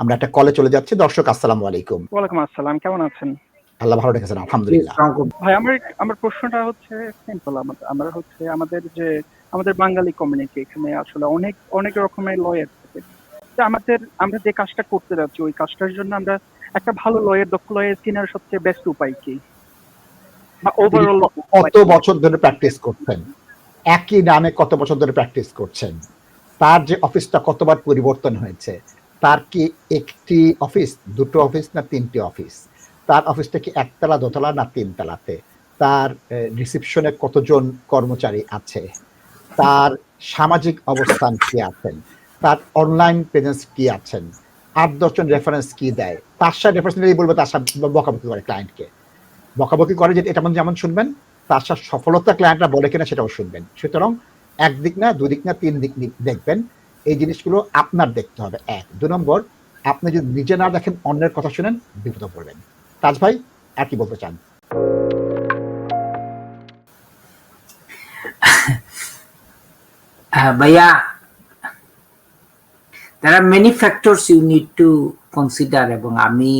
আমরা একটা কলে চলে যাচ্ছি। দর্শক আসসালামু আলাইকুম। ওয়ালাইকুম আসসালাম কেমন আছেন? আল্লাহ ভালো রেখেছেন আলহামদুলিল্লাহ। ভাই আমার আমার প্রশ্নটা হচ্ছে সিম্পল আমরা হচ্ছে আমাদের যে আমাদের বাঙালি কমিউনিটি এখানে আসলে অনেক অনেক রকমের লয়ার থাকে। আমাদের আমরা যে কাজটা করতে যাচ্ছি ওই কাজটার জন্য আমরা একটা ভালো লয়ার দক্ষ লয়ার কেনার সবচেয়ে বেস্ট উপায় কি? ওভারঅল কত বছর ধরে প্র্যাকটিস করছেন? একই নামে কত বছর ধরে প্র্যাকটিস করছেন? তার যে অফিসটা কতবার পরিবর্তন হয়েছে? তার কি একটি অফিস? দুটো অফিস না তিনটি অফিস? তার অফিসটা কি একতলা, দোতলা না তিনতলাতে? তার রিসিপশনে কতজন কর্মচারী আছে? তার সামাজিক অবস্থান কি আছেন? তার অনলাইন প্রেজেন্স কি আছেন? আট দশজন রেফারেন্স কি দেয়? তার সাথে রেফারেন্স নিলেই বলবে তার সাথে বকাবকি করে ক্লায়েন্টকে বকাবকি করে যে এটা যেমন শুনবেন তার সাথে সফলতা ক্লায়েন্টরা বলে কিনা সেটাও শুনবেন। সুতরাং একদিক না, দুদিক না তিন দিক দেখবেন। এই জিনিসগুলো আপনার দেখতে হবে। এক। দু নম্বর আপনি যদি নিজে না দেখেন অন্যের কথা শুনেন বিপদে পড়বেন। তাজ ভাই আর কি বলতে চান? Bhaiya, there are many factors you এবং আমি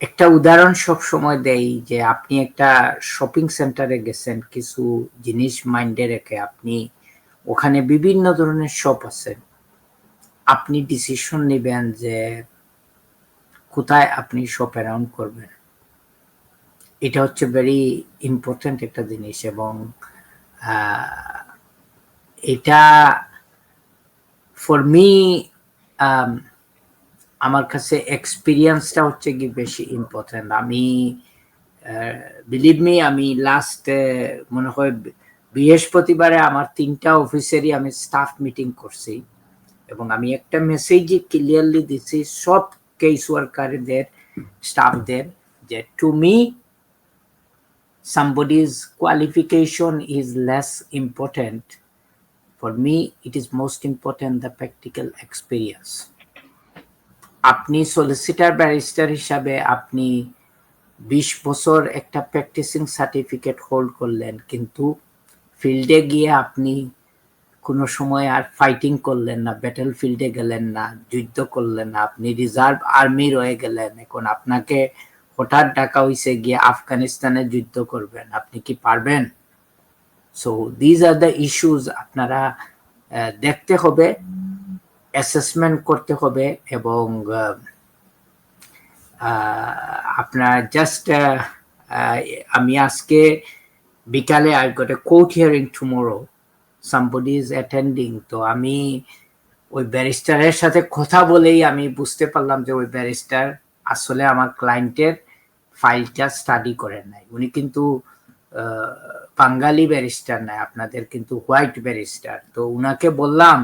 একটা উদাহরণ সব সময় দেই যে আপনি একটা শপিং সেন্টারে গেছেন কিছু জিনিস মাইন্ডে রেখে আপনি ওখানে বিভিন্ন ধরনের শপ আছে। আপনি ডিসিশন নেবেন যে কোথায় আপনি শপ অ্যারাউন্ড করবেন। এটা হচ্ছে ভেরি ইম্পর্টেন্ট একটা জিনিস এবং এটা ফর মি আমার কাছে এক্সপিরিয়েন্সটা হচ্ছে কি বেশি ইম্পর্টেন্ট আমি বিলিভ মি আমি লাস্ট মনে হয় বৃহস্পতিবারে আমার তিনটা অফিসেরই আমি স্টাফ মিটিং করছি এবং আমি একটা মেসেজই ক্লিয়ারলি দিচ্ছি সব কেস ওয়ার্কারদের স্টাফদের যে to me somebody's qualification is less important. For me, it is most important the practical experience. আপনি সলিসিটার ব্যারিস্টার হিসাবে আপনি বিশ বছর একটা প্র্যাকটিসিং সার্টিফিকেট হোল্ড করলেন, কিন্তু ফিল্ডে গিয়ে আপনি কোনো সময় আর ফাইটিং করলেন না ব্যাটেল ফিল্ডে গেলেন না, যুদ্ধ করলেন না, আপনি রিজার্ভ আর্মি রয়ে গেলেন, এখন আপনাকে হঠাৎ ডাকা হয়েছে গিয়ে আফগানিস্তানে যুদ্ধ করবেন, আপনি কি পারবেন? So these are the issues আপনারা দেখতে হবে অ্যাসেসমেন্ট করতে হবে এবং আপনার জাস্ট আমি আজকে বিকালে I got a court hearing tomorrow somebody is attending তো আমি ওই ব্যারিস্টারের সাথে কথা বলেই আমি বুঝতে পারলাম যে ওই ব্যারিস্টার আসলে আমার ক্লায়েন্টের ফাইলটা স্টাডি করেন নাই। উনি কিন্তু বাঙালি ব্যারিস্টার নাই, আপনাদের কিন্তু হোয়াইট ব্যারিস্টার। তো উনাকে বললাম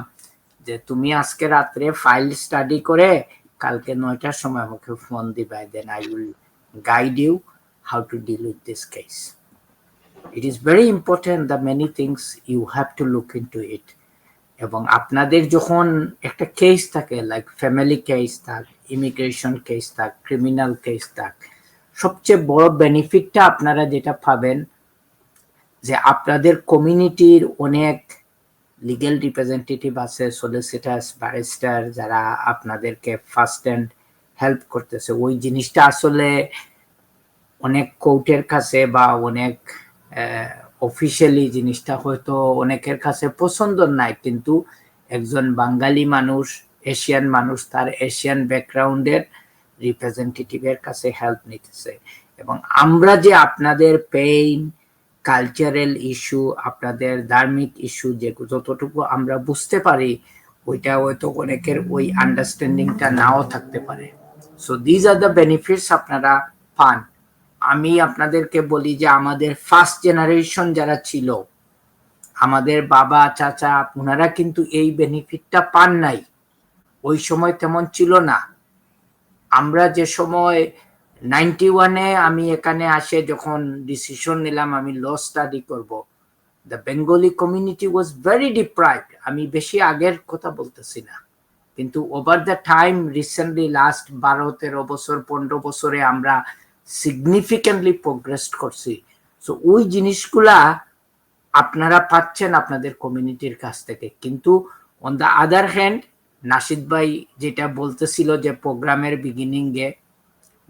যে, তুমি আজকে রাত্রে ফাইল স্টাডি করে কালকে নয়টার সময় আমাকে ফোন দিবে then I will guide you how to deal with this case it is very important the many things you have to look into it এবং আপনাদের যখন একটা কেস থাকে লাইক ফ্যামিলি কেস থাক ইমিগ্রেশন কেস থাক criminal case থাক, সবচেয়ে বড় বেনিফিটটা আপনারা যেটা পাবেন, যে আপনাদের কমিউনিটির অনেক লিগেল রিপ্রেজেন্টেটিভ আছে সলিসিটার্স ব্যারিস্টার যারা আপনাদেরকে ফার্স্ট হ্যান্ড হেল্প করতেছে। ওই জিনিসটা আসলে অনেক কোর্টের কাছে বা অনেক অফিসিয়ালি জিনিসটা হয়তো অনেকের কাছে পছন্দ নাই, কিন্তু একজন বাঙালি মানুষ এশিয়ান মানুষ তার এশিয়ান ব্যাকগ্রাউন্ডের রিপ্রেজেন্টেটিভের কাছে হেল্প নিতেছে। এবং আমরা যে আপনাদের পেইন কালচারাল ইস্যু আপনাদের ধার্মিক ইস্যু যে যতটুকু আমরা বুঝতে পারি, ওইটা হয়তো অনেকের ওই আন্ডারস্ট্যান্ডিংটা নাও থাকতে পারে। So these are the benefits আপনারা পান। আমি আপনাদেরকে বলি যে আমাদের ফার্স্ট জেনারেশন যারা ছিল, আমাদের বাবা, চাচা, ওনারা কিন্তু এই বেনিফিটটা পান নাই। ওই সময় তেমন ছিল না। আমরা যে সময় নাইনটি ওয়ানে আমি এখানে আসে যখন ডিসিশন নিলাম, আমি ল স্টাডি করব। The Bengali community was very deprived আমি বেশি আগের কথা বলতেছি না। কিন্তু over the time recently last বারো, তেরো বছর, পনেরো বছরে আমরা সিগনিফিকেন্টলি প্রোগ্রেস করছি। সো ওই জিনিসগুলা আপনারা পাচ্ছেন আপনাদের কমিউনিটির কাছ থেকে। কিন্তু on the other hand Nasid ভাই যেটা বলতেছিল যে প্রোগ্রামের বিগিনিংয়ে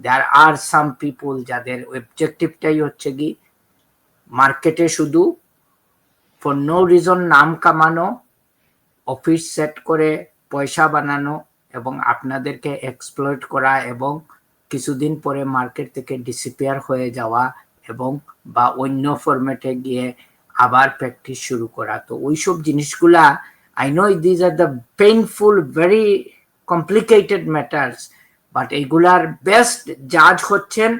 দেয়ার আর সাম পিপুল যাদের অবজেক্টিভটাই হচ্ছে কি মার্কেটে শুধু ফর নো রিজন নাম কামানো অফিস সেট করে পয়সা বানানো এবং আপনাদেরকে এক্সপ্লয়েট করা এবং কিছুদিন পরে মার্কেট থেকে ডিসিপিয়ার হয়ে যাওয়া এবং বা অন্য ফরম্যাটে গিয়ে আবার প্র্যাকটিস শুরু করা। তো ওইসব জিনিসগুলা I know these are the painful very complicated matters but এইগুলার বেস্ট জাজ হচ্ছেন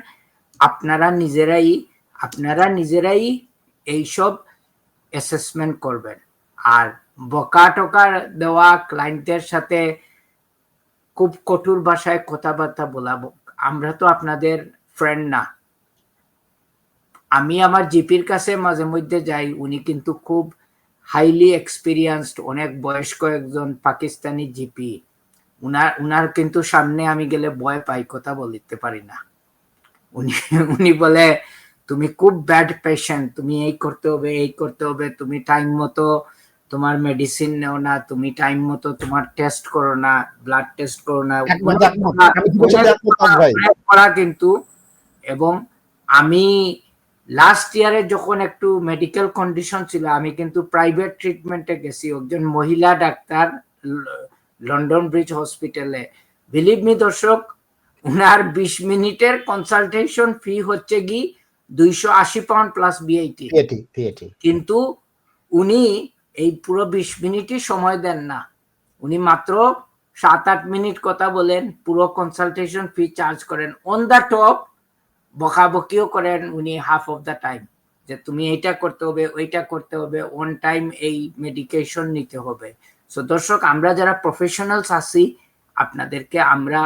আপনারা নিজেরাই আপনারা নিজেরাই এইসব অ্যাসেসমেন্ট করবেন। আর বকা টকা দেওয়া ক্লায়েন্টদের সাথে খুব কঠোর ভাষায় কথাবার্তা বলা আমরা তো আপনাদের ফ্রেন্ড না। আমি আমার জিপির কাছে মাঝে মধ্যে যাই, উনি কিন্তু খুব হাইলি এক্সপিরিয়েন্সড অনেক বয়স্ক একজন পাকিস্তানি জিপি। উনার উনার কিন্তু সামনে আমি গেলে ভয় পাই, কথা বলতে পারি না। উনি উনি বলে, তুমি খুব ব্যাড পেশেন্ট তুমি এই করতে হবে, এই করতে হবে, তুমি টাইম মতো তোমার মেডিসিন নেও না তুমি টাইম মতো তোমার টেস্ট করো না ব্লাড টেস্ট করো না। ভাই। অনেক করা কিন্তু এবং আমি লাস্ট ইয়ারে যখন একটু মেডিকেল কন্ডিশন ছিল আমি কিন্তু প্রাইভেট ট্রিটমেন্টে গেছি। একজন মহিলা ডাক্তার লন্ডন ব্রিজ হসপিটালে বিলিভ মি দর্শক উনার বিশ মিনিটের কনসালটেশন ফি হচ্ছে কি দুইশো আশি পাউন্ড প্লাস বিআইটি কিন্তু উনি এই পুরো বিশ মিনিটই সময় দেন না। উনি মাত্র সাত, আট মিনিট কথা বলেন, পুরো কনসালটেশন ফি চার্জ করেন। অন দ্য টপ বকাবকিও করেন উনি হাফ অফ দ্য টাইম যে তুমি এইটা করতে হবে, ওইটা করতে হবে অন টাইম এই মেডিকেশন নিতে হবে। সো দর্শক, আমরা যারা প্রফেশনালস আছি, আপনাদেরকে আমরা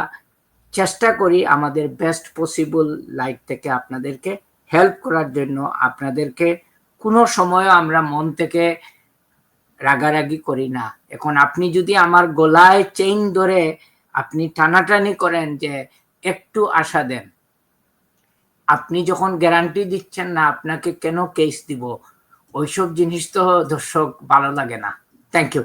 চেষ্টা করি আমাদের বেস্ট পসিবল লাইফ থেকে আপনাদেরকে হেল্প করার জন্য। আপনাদেরকে কোনো সময় আমরা মন থেকে রাগারাগি করি না। এখন আপনি যদি আমার গলায় চেইন ধরে আপনি টানাটানি করেন যে একটু আশা দেন, আপনি যখন গ্যারান্টি দিচ্ছেন না, আপনাকে কেন কেস দিব? ওইসব জিনিস তো দর্শক ভালো লাগে না। Thank you